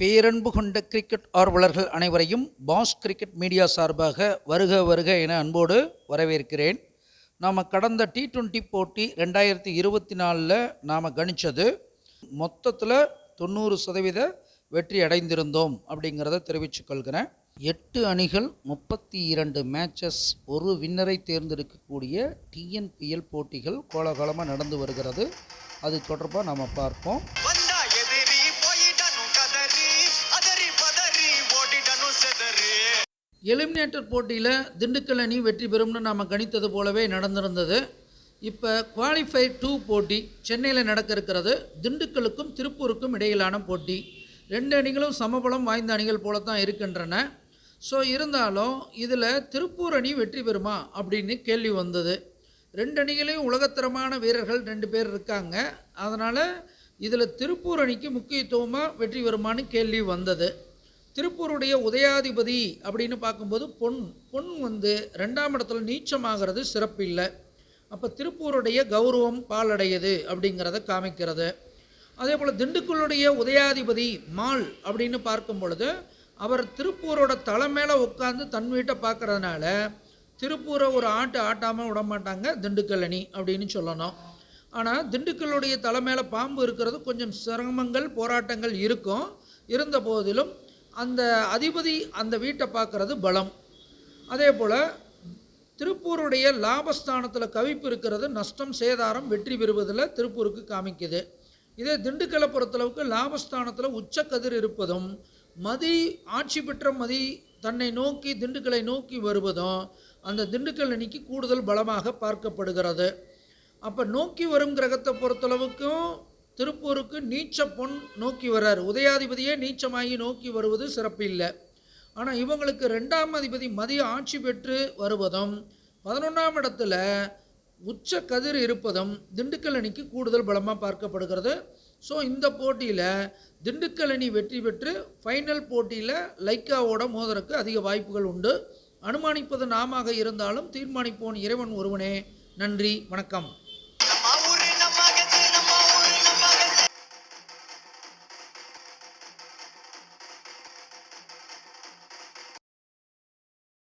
பேரன்பு கொண்ட கிரிக்கெட் ஆர்வலர்கள் அனைவரையும் பாஸ் கிரிக்கெட் மீடியா சார்பாக வருக வருக என அன்போடு வரவேற்கிறேன். நாம் கடந்த டி ட்வெண்ட்டி போட்டி ரெண்டாயிரத்தி இருபத்தி நாலில் நாம் கணித்தது மொத்தத்தில் தொண்ணூறு சதவீத வெற்றி அடைந்திருந்தோம் அப்படிங்கிறத தெரிவித்துக்கொள்கிறேன் எட்டு அணிகள் முப்பத்தி இரண்டு மேட்சஸ் ஒரு வின்னரை தேர்ந்தெடுக்கக்கூடிய டிஎன்பிஎல் போட்டிகள் கோலாகலமாக நடந்து வருகிறது. அது தொடர்பாக நாம் பார்ப்போம். எலிமினேட்டர் போட்டியில் திண்டுக்கல் அணி வெற்றி பெறும்னு நாம் கணித்தது போலவே நடந்திருந்தது. இப்போ குவாலிஃபை டூ போட்டி சென்னையில் நடக்க இருக்கிறது. திண்டுக்கலுக்கும் திருப்பூருக்கும் இடையிலான போட்டி. ரெண்டு அணிகளும் சமபலம் வாய்ந்த அணிகள் போல தான் இருக்கின்றன. ஸோ இருந்தாலும் இதில் திருப்பூர் அணி வெற்றி பெறுமா அப்படின்னு கேள்வி வந்தது. ரெண்டு அணிகளையும் உலகத்தரமான வீரர்கள் ரெண்டு பேர் இருக்காங்க. அதனால் இதில் திருப்பூர் அணிக்கு முக்கியத்துவமாக வெற்றி பெறுமான்னு கேள்வி வந்தது. திருப்பூருடைய உதயாதிபதி அப்படின்னு பார்க்கும்போது பொன் பொன் வந்து ரெண்டாம் இடத்துல நீச்சமாகிறது சிறப்பில்லை. அப்போ திருப்பூருடைய கௌரவம் பாலடையுது அப்படிங்கிறத காமிக்கிறது. அதே போல் திண்டுக்கல்லுடைய உதயாதிபதி மால் அப்படின்னு பார்க்கும் பொழுது அவர் திருப்பூரோட தலை மேலே உட்காந்து தன் வீட்டை பார்க்கறதுனால திருப்பூரை ஒரு ஆட்டு ஆட்டாமல் விட மாட்டாங்க திண்டுக்கல் அணி அப்படின்னு சொல்லணும். ஆனால் திண்டுக்கல்லுடைய தலை மேலே பாம்பு இருக்கிறது கொஞ்சம் சிரமங்கள் போராட்டங்கள் இருக்கும். இருந்த போதிலும் அந்த அதிபதி அந்த வீட்டை பார்க்குறது பலம். அதே போல் திருப்பூருடைய லாபஸ்தானத்தில் கவிப்பு இருக்கிறது நஷ்டம் சேதாரம் வெற்றி பெறுவதில் திருப்பூருக்கு காமிக்குது. இதே திண்டுக்கலை பொறுத்தளவுக்கு லாபஸ்தானத்தில் உச்சக்கதிர் இருப்பதும் மதி ஆட்சி பெற்ற மதி தன்னை நோக்கி திண்டுக்கலை நோக்கி வருவதும் அந்த திண்டுக்கல் அணிக்கு கூடுதல் பலமாக பார்க்கப்படுகிறது. அப்போ நோக்கி வரும் கிரகத்தை பொறுத்தளவுக்கும் திருப்பூருக்கு நீச்ச பொன் நோக்கி வர்றார். உதயாதிபதியே நீச்சமாகி நோக்கி வருவது சிறப்பில்லை. ஆனால் இவங்களுக்கு ரெண்டாம் அதிபதி மதிய ஆட்சி பெற்று வருவதும் பதினொன்றாம் இடத்துல உச்ச கதிர் இருப்பதும் திண்டுக்கல் அணிக்கு கூடுதல் பலமாக பார்க்கப்படுகிறது. ஸோ இந்த போட்டியில் திண்டுக்கல் அணி வெற்றி பெற்று ஃபைனல் போட்டியில் லைக்காவோட மோதலுக்கு அதிக வாய்ப்புகள் உண்டு. அனுமானிப்பது நாமாக இருந்தாலும் தீர்மானிப்போன் இறைவன் ஒருவனே. நன்றி வணக்கம்.